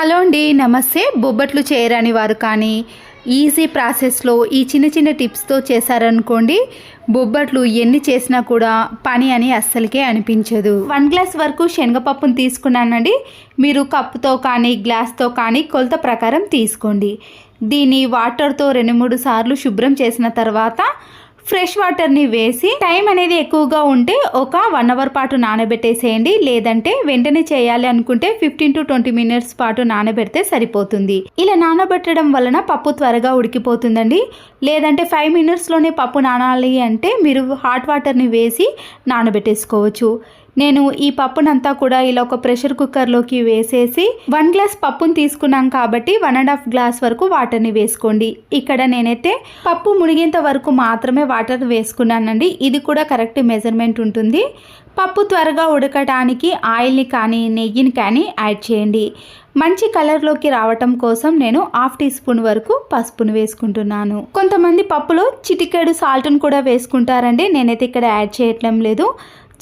Hello అండి నమస్తే. బొబ్బట్లు చేయరని వారు కానీ ఈజీ ప్రాసెస్లో ఈ చిన్న చిన్న టిప్స్తో చేశారనుకోండి బొబ్బట్లు ఎన్ని చేసినా కూడా పని అని అస్సలకే అనిపించదు. వన్ గ్లాస్ వరకు శనగపప్పును తీసుకున్నానండి. మీరు కప్పుతో కానీ గ్లాస్తో కానీ కొలత ప్రకారం తీసుకోండి. దీన్ని వాటర్తో రెండు మూడు సార్లు శుభ్రం చేసిన తర్వాత ఫ్రెష్ వాటర్ని వేసి టైం అనేది ఎక్కువగా ఉంటే ఒక వన్ అవర్ పాటు నానబెట్టేసేయండి. లేదంటే వెంటనే చేయాలి అనుకుంటే ఫిఫ్టీన్ టు ట్వంటీ మినిట్స్ పాటు నానబెడితే సరిపోతుంది. ఇలా నానబెట్టడం వలన పప్పు త్వరగా ఉడికిపోతుందండి. లేదంటే ఫైవ్ మినిట్స్లోనే పప్పు నానాలి అంటే మీరు హాట్ వాటర్ని వేసి నానబెట్టేసుకోవచ్చు. నేను ఈ పప్పునంతా కూడా ఇలా ఒక ప్రెషర్ కుక్కర్లోకి వేసేసి వన్ గ్లాస్ పప్పును తీసుకున్నాం కాబట్టి వన్ అండ్ హాఫ్ గ్లాస్ వరకు వాటర్ని వేసుకోండి. ఇక్కడ నేనైతే పప్పు మునిగేంత వరకు మాత్రమే వాటర్ వేసుకున్నానండి. ఇది కూడా కరెక్ట్ మెజర్మెంట్ ఉంటుంది. పప్పు త్వరగా ఉడకటానికి ఆయిల్ని కానీ నెయ్యిని కానీ యాడ్ చేయండి. మంచి కలర్లోకి రావటం కోసం నేను హాఫ్ టీ స్పూన్ వరకు పసుపును వేసుకుంటున్నాను. కొంతమంది పప్పులో చిటికెడు సాల్ట్ను కూడా వేసుకుంటారండి. నేనైతే ఇక్కడ యాడ్ చేయట్లం లేదు.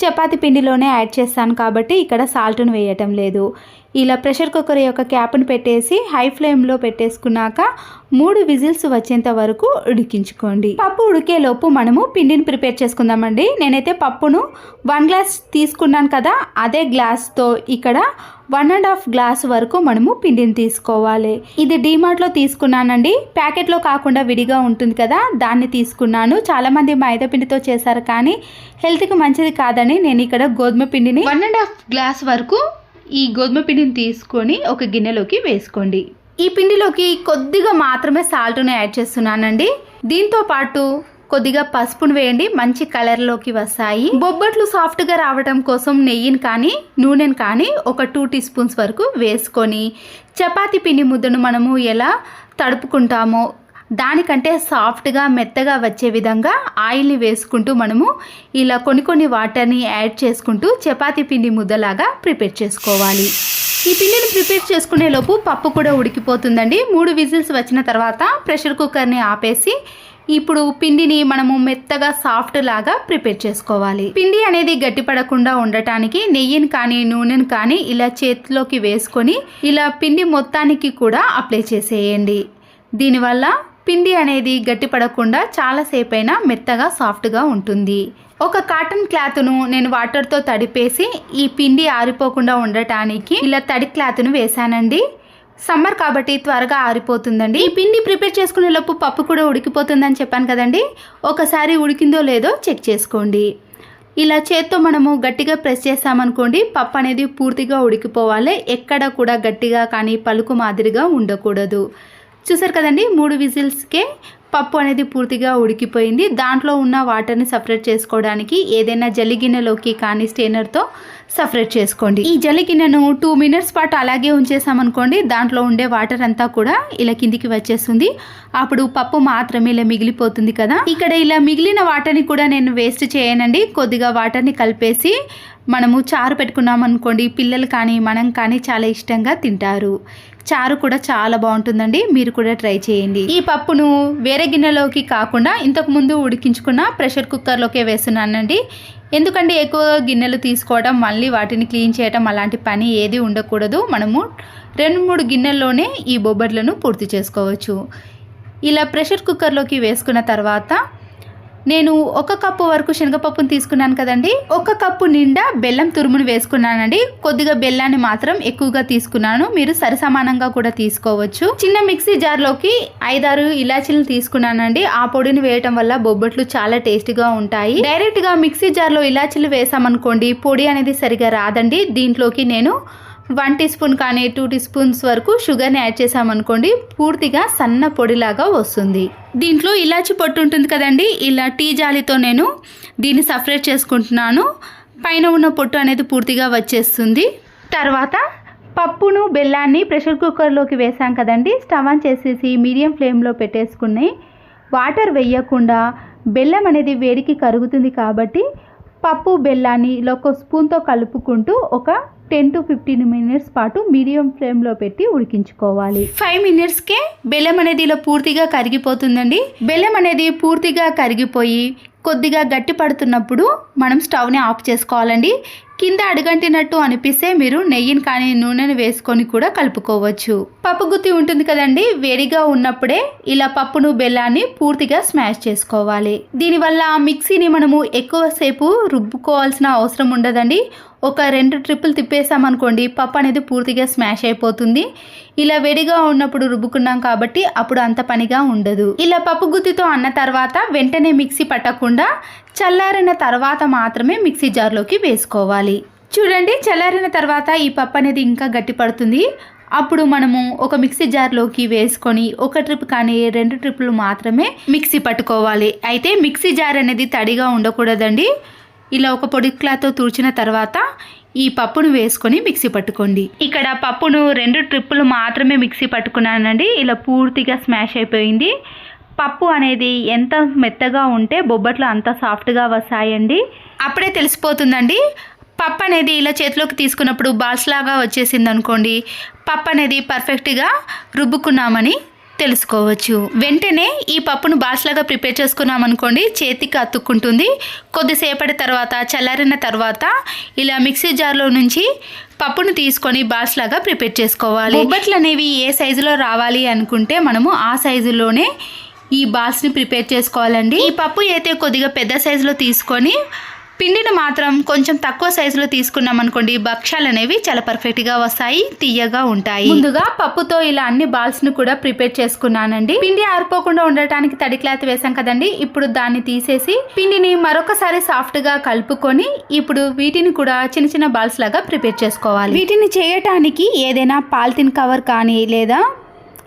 చపాతి పిండిలోనే యాడ్ చేస్తాను కాబట్టి ఇక్కడ సాల్ట్ను వేయటం లేదు. ఇలా ప్రెషర్ కుక్కర్ యొక్క క్యాప్ను పెట్టేసి హై ఫ్లేమ్లో పెట్టేసుకున్నాక మూడు విజిల్స్ వచ్చేంత వరకు ఉడికించుకోండి. పప్పు ఉడికేలోపు మనము పిండిని ప్రిపేర్ చేసుకుందామండి. నేనైతే పప్పును వన్ గ్లాస్ తీసుకున్నాను కదా అదే గ్లాస్తో ఇక్కడ వన్ అండ్ హాఫ్ గ్లాస్ వరకు మనము పిండిని తీసుకోవాలి. ఇది డీమార్ట్లో తీసుకున్నానండి. ప్యాకెట్లో కాకుండా విడిగా ఉంటుంది కదా దాన్ని తీసుకున్నాను. చాలామంది మైదా పిండితో చేశారు కానీ హెల్త్కి మంచిది కాదని నేను ఇక్కడ గోధుమ పిండిని వన్ అండ్ హాఫ్ గ్లాస్ వరకు ఈ గోధుమ పిండిని తీసుకొని ఒక గిన్నెలోకి వేసుకోండి. ఈ పిండిలోకి కొద్దిగా మాత్రమే సాల్ట్ను యాడ్ చేస్తున్నానండి. దీంతో పాటు కొద్దిగా పసుపును వేయండి. మంచి కలర్లోకి వస్తాయి. బొబ్బట్లు సాఫ్ట్గా రావడం కోసం నెయ్యిని కానీ నూనెను కానీ ఒక టూ టీ స్పూన్స్ వరకు వేసుకొని చపాతీ పిండి ముద్దను మనము ఎలా తడుపుకుంటామో దానికంటే సాఫ్ట్గా మెత్తగా వచ్చే విధంగా ఆయిల్ని వేసుకుంటూ మనము ఇలా కొన్ని కొన్ని వాటర్ని యాడ్ చేసుకుంటూ చపాతీ పిండి ముద్దలాగా ప్రిపేర్ చేసుకోవాలి. ఈ పిండిని ప్రిపేర్ చేసుకునే లోపు పప్పు కూడా ఉడికిపోతుందండి. మూడు విజిల్స్ వచ్చిన తర్వాత ప్రెషర్ కుక్కర్ని ఆపేసి ఇప్పుడు పిండిని మనము మెత్తగా సాఫ్ట్ లాగా ప్రిపేర్ చేసుకోవాలి. పిండి అనేది గట్టిపడకుండా ఉండటానికి నెయ్యిని కానీ నూనెను కానీ ఇలా చేతిలోకి వేసుకొని ఇలా పిండి మొత్తానికి కూడా అప్లై చేసేయండి. దీనివల్ల పిండి అనేది గట్టిపడకుండా చాలాసేపు అయినా మెత్తగా సాఫ్ట్గా ఉంటుంది. ఒక కాటన్ క్లాత్ను నేను వాటర్తో తడిపేసి ఈ పిండి ఆరిపోకుండా ఉండటానికి ఇలా తడి క్లాత్ను వేశానండి. సమ్మర్ కాబట్టి త్వరగా ఆరిపోతుందండి. ఈ పిండి ప్రిపేర్ చేసుకునే లోపు పప్పు కూడా ఉడికిపోతుందని చెప్పాను కదండి. ఒకసారి ఉడికిందో లేదో చెక్ చేసుకోండి. ఇలా చేత్తో మనము గట్టిగా ప్రెస్ చేసామనుకోండి పప్పు అనేది పూర్తిగా ఉడికిపోవాలి. ఎక్కడ కూడా గట్టిగా కానీ పలుకు మాదిరిగా ఉండకూడదు. చూసారు కదండి మూడు విజిల్స్కే పప్పు అనేది పూర్తిగా ఉడికిపోయింది. దాంట్లో ఉన్న వాటర్ని సపరేట్ చేసుకోవడానికి ఏదైనా జల్లి గిన్నెలోకి కానీ స్టేనర్తో సపరేట్ చేసుకోండి. ఈ జల్లి గిన్నెను టూ మినిట్స్ పాటు అలాగే ఉంచేసామనుకోండి దాంట్లో ఉండే వాటర్ అంతా కూడా ఇలా కిందికి వచ్చేస్తుంది. అప్పుడు పప్పు మాత్రమే ఇలా మిగిలిపోతుంది కదా. ఇక్కడ ఇలా మిగిలిన వాటర్ని కూడా నేను వేస్ట్ చేయనండి. కొద్దిగా వాటర్ని కలిపేసి మనము చారు పెట్టుకున్నాం అనుకోండి పిల్లలు కానీ మనం కానీ చాలా ఇష్టంగా తింటారు. చారు కూడా చాలా బాగుంటుందండి. మీరు కూడా ట్రై చేయండి. ఈ పప్పును వేరే గిన్నెలోకి కాకుండా ఇంతకు ముందు ఉడికించుకున్న ప్రెషర్ కుక్కర్లోకే వేస్తున్నానండి. ఎందుకంటే ఎక్కువ గిన్నెలు తీసుకోవడం మళ్ళీ వాటిని క్లీన్ చేయడం అలాంటి పని ఏది ఉండకూడదు. మనము రెండు మూడు గిన్నెల్లోనే ఈ బొబ్బట్లను పూర్తి చేసుకోవచ్చు. ఇలా ప్రెషర్ కుక్కర్లోకి వేసుకున్న తర్వాత నేను ఒక కప్పు వరకు శనగపప్పును తీసుకున్నాను కదండి. ఒక కప్పు నిండా బెల్లం తురుమును వేసుకున్నానండి. కొద్దిగా బెల్లాన్ని మాత్రం ఎక్కువగా తీసుకున్నాను. మీరు సరిసమానంగా కూడా తీసుకోవచ్చు. చిన్న మిక్సీ జార్లోకి ఐదారు ఇలాచీలను తీసుకున్నానండి. ఆ పొడిని వేయటం వల్ల బొబ్బట్లు చాలా టేస్టీగా ఉంటాయి. డైరెక్ట్గా మిక్సీ జార్లో ఇలాచీలు వేసామనుకోండి పొడి అనేది సరిగా రాదండి. దీంట్లోకి నేను వన్ టీ స్పూన్ కానీ టూ టీ స్పూన్స్ వరకు షుగర్ని యాడ్ చేసామనుకోండి పూర్తిగా సన్న పొడిలాగా వస్తుంది. దీంట్లో ఇలాచి పొట్టు ఉంటుంది కదండి ఇలా టీ జాలితో నేను దీన్ని సపరేట్ చేసుకుంటున్నాను. పైన ఉన్న పొట్టు అనేది పూర్తిగా వచ్చేస్తుంది. తర్వాత పప్పును బెల్లాన్ని ప్రెషర్ కుక్కర్లోకి వేసాం కదండి స్టవ్ ఆన్ చేసేసి మీడియం ఫ్లేమ్లో పెట్టేసుకుని వాటర్ వేయకుండా బెల్లం అనేది వేడికి కరుగుతుంది కాబట్టి పప్పు బెల్లాన్ని ఇలా ఒక స్పూన్తో కలుపుకుంటూ ఒక టెన్ టు ఫిఫ్టీన్ మినిట్స్ పాటు మీడియం ఫ్లేమ్లో పెట్టి ఉడికించుకోవాలి. ఫైవ్ మినిట్స్కే బెల్లం అనేది ఇలా పూర్తిగా కరిగిపోతుందండి. బెల్లం అనేది పూర్తిగా కరిగిపోయి కొద్దిగా గట్టి పడుతున్నప్పుడు మనం స్టవ్ని ఆఫ్ చేసుకోవాలండి. కింద అడుగంటినట్టు అనిపిస్తే మీరు నెయ్యిని కానీ నూనెను వేసుకొని కూడా కలుపుకోవచ్చు. పప్పు గుత్తి ఉంటుంది కదండి వేడిగా ఉన్నప్పుడే ఇలా పప్పును బెల్లాన్ని పూర్తిగా స్మాష్ చేసుకోవాలి. దీనివల్ల మిక్సీని మనము ఎక్కువసేపు రుబ్బుకోవాల్సిన అవసరం ఉండదండి. ఒక రెండు ట్రిప్పులు తిప్పేసామనుకోండి పప్పు అనేది పూర్తిగా స్మాష్ అయిపోతుంది. ఇలా వేడిగా ఉన్నప్పుడు రుబ్బుకున్నాం కాబట్టి అప్పుడు అంత పనిగా ఉండదు. ఇలా పప్పు గుత్తితో అన్న తర్వాత వెంటనే మిక్సీ పట్టకుండా చల్లారిన తర్వాత మాత్రమే మిక్సీ జార్లోకి వేసుకోవాలి. చూడండి చల్లారిన తర్వాత ఈ పప్పు అనేది ఇంకా గట్టి పడుతుంది. అప్పుడు మనము ఒక మిక్సీ జార్లోకి వేసుకొని ఒక ట్రిప్ కానీ రెండు ట్రిప్పులు మాత్రమే మిక్సీ పట్టుకోవాలి. అయితే మిక్సీ జార్ అనేది తడిగా ఉండకూడదండి. ఇలా ఒక పొడి క్లాత్తో తుడిచిన తర్వాత ఈ పప్పును వేసుకొని మిక్సీ పట్టుకోండి. ఇక్కడ పప్పును రెండు ట్రిప్పులు మాత్రమే మిక్సీ పట్టుకున్నానండి. ఇలా పూర్తిగా స్మాష్ అయిపోయింది. పప్పు అనేది ఎంత మెత్తగా ఉంటే బొబ్బట్లు అంత సాఫ్ట్గా వస్తాయండి. అప్పుడే తెలిసిపోతుందండి. పప్పు అనేది ఇలా చేతిలోకి తీసుకున్నప్పుడు బాల్స్ లాగా వచ్చేసింది అనుకోండి పప్పు అనేది పర్ఫెక్ట్గా రుబ్బుకున్నామని తెలుసుకోవచ్చు. వెంటనే ఈ పప్పును బాల్స్లాగా ప్రిపేర్ చేసుకున్నాం అనుకోండి చేతికి అతుక్కుంటుంది. కొద్దిసేపటి తర్వాత చల్లారిన తర్వాత ఇలా మిక్సీ జార్లో నుంచి పప్పును తీసుకొని బాల్స్ లాగా ప్రిపేర్ చేసుకోవాలి. బొబ్బట్లు అనేవి ఏ సైజులో రావాలి అనుకుంటే మనము ఆ సైజులోనే ఈ బాల్స్ని ప్రిపేర్ చేసుకోవాలండి. ఈ పప్పు అయితే కొద్దిగా పెద్ద సైజులో తీసుకొని పిండిని మాత్రం కొంచెం తక్కువ సైజులో తీసుకున్నాం అనుకోండి భక్ష్యాలు అనేవి చాలా పర్ఫెక్ట్గా వస్తాయి తీయగా ఉంటాయి. ముందుగా పప్పుతో ఇలా అన్ని బాల్స్ను కూడా ప్రిపేర్ చేసుకున్నానండి. పిండి ఆరిపోకుండా ఉండటానికి తడి క్లాత్ వేసాం కదండి ఇప్పుడు దాన్ని తీసేసి పిండిని మరొకసారి సాఫ్ట్గా కలుపుకొని ఇప్పుడు వీటిని కూడా చిన్న చిన్న బాల్స్ లాగా ప్రిపేర్ చేసుకోవాలి. వీటిని చేయటానికి ఏదైనా పాలిథిన్ కవర్ కానీ లేదా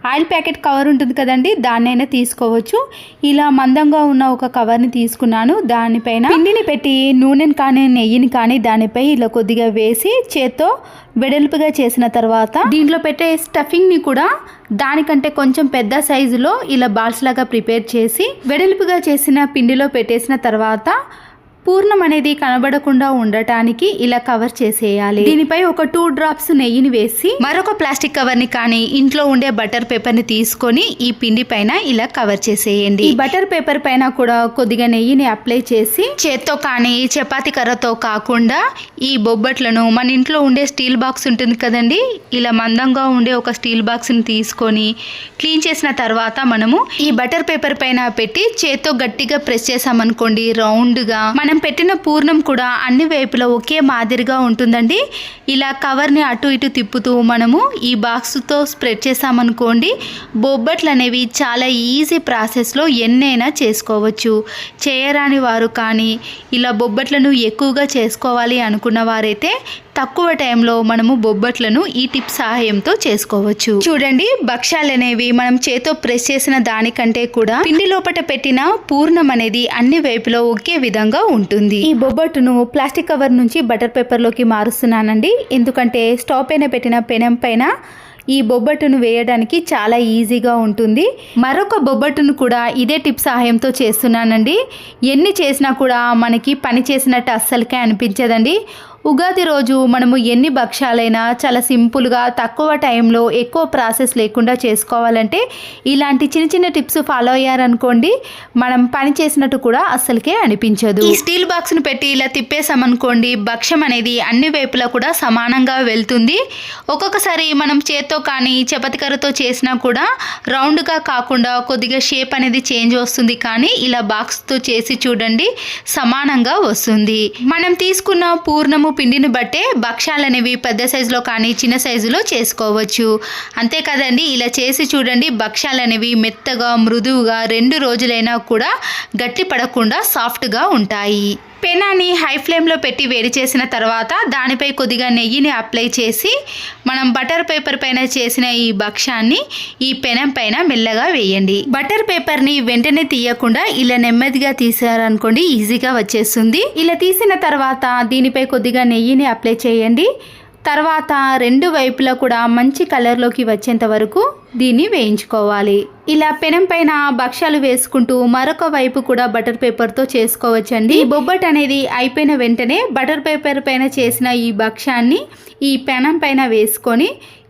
ఆయిల్ ప్యాకెట్ కవర్ ఉంటుంది కదండి దాన్నైనా తీసుకోవచ్చు. ఇలా మందంగా ఉన్న ఒక కవర్ని తీసుకున్నాను. దానిపైన పిండిని పెట్టి నూనెని కానీ నెయ్యిని కానీ దానిపై ఇలా కొద్దిగా వేసి చేత్తో వెడల్పుగా చేసిన తర్వాత దీంట్లో పెట్టే స్టఫింగ్ని కూడా దానికంటే కొంచెం పెద్ద సైజులో ఇలా బాల్స్ లాగా ప్రిపేర్ చేసి వెడల్పుగా చేసిన పిండిలో పెట్టేసిన తర్వాత పూర్ణం అనేది కనబడకుండా ఉండటానికి ఇలా కవర్ చేసేయాలి. దీనిపై ఒక టూ డ్రాప్స్ నెయ్యిని వేసి మరొక ప్లాస్టిక్ కవర్ని కానీ ఇంట్లో ఉండే బటర్ పేపర్ని తీసుకొని ఈ పిండి పైన ఇలా కవర్ చేసేయండి. ఈ బటర్ పేపర్ పైన కూడా కొద్దిగా నెయ్యిని అప్లై చేసి చేత్తో కానీ చపాతి కర్రతో కాకుండా ఈ బొబ్బట్లను మన ఇంట్లో ఉండే స్టీల్ బాక్స్ ఉంటుంది కదండి ఇలా మందంగా ఉండే ఒక స్టీల్ బాక్స్ని తీసుకొని క్లీన్ చేసిన తర్వాత మనము ఈ బటర్ పేపర్ పైన పెట్టి చేత్తో గట్టిగా ప్రెస్ చేసామనుకోండి రౌండ్గా మన మనం పెట్టిన పూర్ణం కూడా అన్ని వైపులా ఒకే మాదిరిగా ఉంటుందండి. ఇలా కవర్ని అటు ఇటు తిప్పుతూ మనము ఈ బాక్స్తో స్ప్రెడ్ చేసామనుకోండి బొబ్బట్లు అనేవి చాలా ఈజీ ప్రాసెస్లో ఎన్నైనా చేసుకోవచ్చు. చేయరాని వారు కానీ ఇలా బొబ్బట్లను ఎక్కువగా చేసుకోవాలి అనుకున్న వారైతే తక్కువ టైంలో మనము బొబ్బట్లను ఈ టిప్ సహాయంతో చేసుకోవచ్చు. చూడండి భక్ష్యాలు అనేవి మనం చేతో ప్రెస్ చేసిన దానికంటే కూడా పిండి లోపట పెట్టిన పూర్ణం అనేది అన్ని వైపులో ఒకే విధంగా ఉంటుంది. ఈ బొబ్బట్టును ప్లాస్టిక్ కవర్ నుంచి బటర్ పేపర్లోకి మారుస్తున్నానండి. ఎందుకంటే స్టవ్ పైన పెట్టిన పెనం పైన ఈ బొబ్బట్టును వేయడానికి చాలా ఈజీగా ఉంటుంది. మరొక బొబ్బట్టును కూడా ఇదే టిప్ సహాయంతో చేస్తున్నానండి. ఎన్ని చేసినా కూడా మనకి పని చేసినట్టు అస్సలకే అనిపించదండి. ఉగాది రోజు మనము ఎన్ని భక్ష్యాలైనా చాలా సింపుల్గా తక్కువ టైంలో ఎక్కువ ప్రాసెస్ లేకుండా చేసుకోవాలంటే ఇలాంటి చిన్న చిన్న టిప్స్ ఫాలో అయ్యారనుకోండి మనం పని చేసినట్టు కూడా అస్సలకే అనిపించదు. ఈ స్టీల్ బాక్స్ను పెట్టి ఇలా తిప్పేసామనుకోండి భక్ష్యం అనేది అన్ని వైపులా కూడా సమానంగా వెళ్తుంది. ఒక్కొక్కసారి మనం చేత్తో కానీ చపాతి కర్రతో చేసినా కూడా రౌండ్గా కాకుండా కొద్దిగా షేప్ అనేది చేంజ్ వస్తుంది. కానీ ఇలా బాక్స్తో చేసి చూడండి సమానంగా వస్తుంది. మనం తీసుకున్న పూర్ణము పిండిని బట్టే భక్ష్యాలు అనేవి పెద్ద సైజులో కానీ చిన్న సైజులో చేసుకోవచ్చు. అంతే కదండి ఇలా చేసి చూడండి భక్ష్యాలు అనేవి మెత్తగా మృదువుగా రెండు రోజులైనా కూడా గట్టి పడకుండా సాఫ్ట్గా ఉంటాయి. పెనాన్ని హై ఫ్లేమ్లో పెట్టి వేడి చేసిన తర్వాత దానిపై కొద్దిగా నెయ్యిని అప్లై చేసి మనం బటర్ పేపర్ పైన చేసిన ఈ భక్ష్యాన్ని ఈ పెనం పైన మెల్లగా వేయండి. బటర్ పేపర్ని వెంటనే తీయకుండా ఇలా నెమ్మదిగా తీసారనుకోండి ఈజీగా వచ్చేస్తుంది. ఇలా తీసిన తర్వాత దీనిపై కొద్దిగా నెయ్యిని అప్లై చేయండి. తర్వాత రెండు వైపులా కూడా మంచి కలర్లోకి వచ్చేంత వరకు దీన్ని వేయించుకోవాలి. ఇలా పెనం పైన భక్ష్యాలు వేసుకుంటూ మరొక వైపు కూడా బటర్ పేపర్తో చేసుకోవచ్చండి. ఈ బొబ్బట్ అనేది అయిపోయిన వెంటనే బటర్ పేపర్ పైన చేసిన ఈ భక్ష్యాన్ని ఈ పెనం పైన వేసుకొని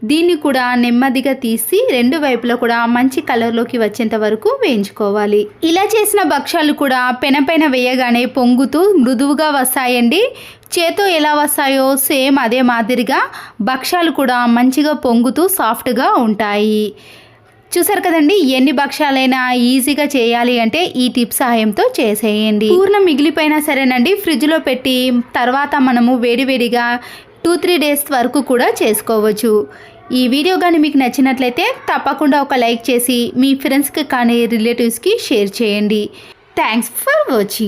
దీన్ని కూడా నెమ్మదిగా తీసి రెండు వైపులా కూడా మంచి కలర్లోకి వచ్చేంత వరకు వేయించుకోవాలి. ఇలా చేసిన భక్ష్యాలు కూడా పెన పైన వేయగానే పొంగుతూ మృదువుగా వస్తాయండి. చేతో ఎలా వస్తాయో సేమ్ అదే మాదిరిగా భక్ష్యాలు కూడా మంచిగా పొంగుతూ సాఫ్ట్గా ఉంటాయి. చూసారు కదండి ఎన్ని భక్ష్యాలైనా ఈజీగా చేయాలి అంటే ఈ టిప్ సహాయంతో చేసేయండి. పూర్ణం మిగిలిపోయినా సరేనండి ఫ్రిడ్జ్లో పెట్టి తర్వాత మనము వేడివేడిగా టూ త్రీ డేస్ వరకు కూడా చేసుకోవచ్చు. ఈ వీడియో కానీ మీకు నచ్చినట్లయితే తప్పకుండా ఒక లైక్ చేసి మీ ఫ్రెండ్స్కి కానీ రిలేటివ్స్కి షేర్ చేయండి. Thanks for watching.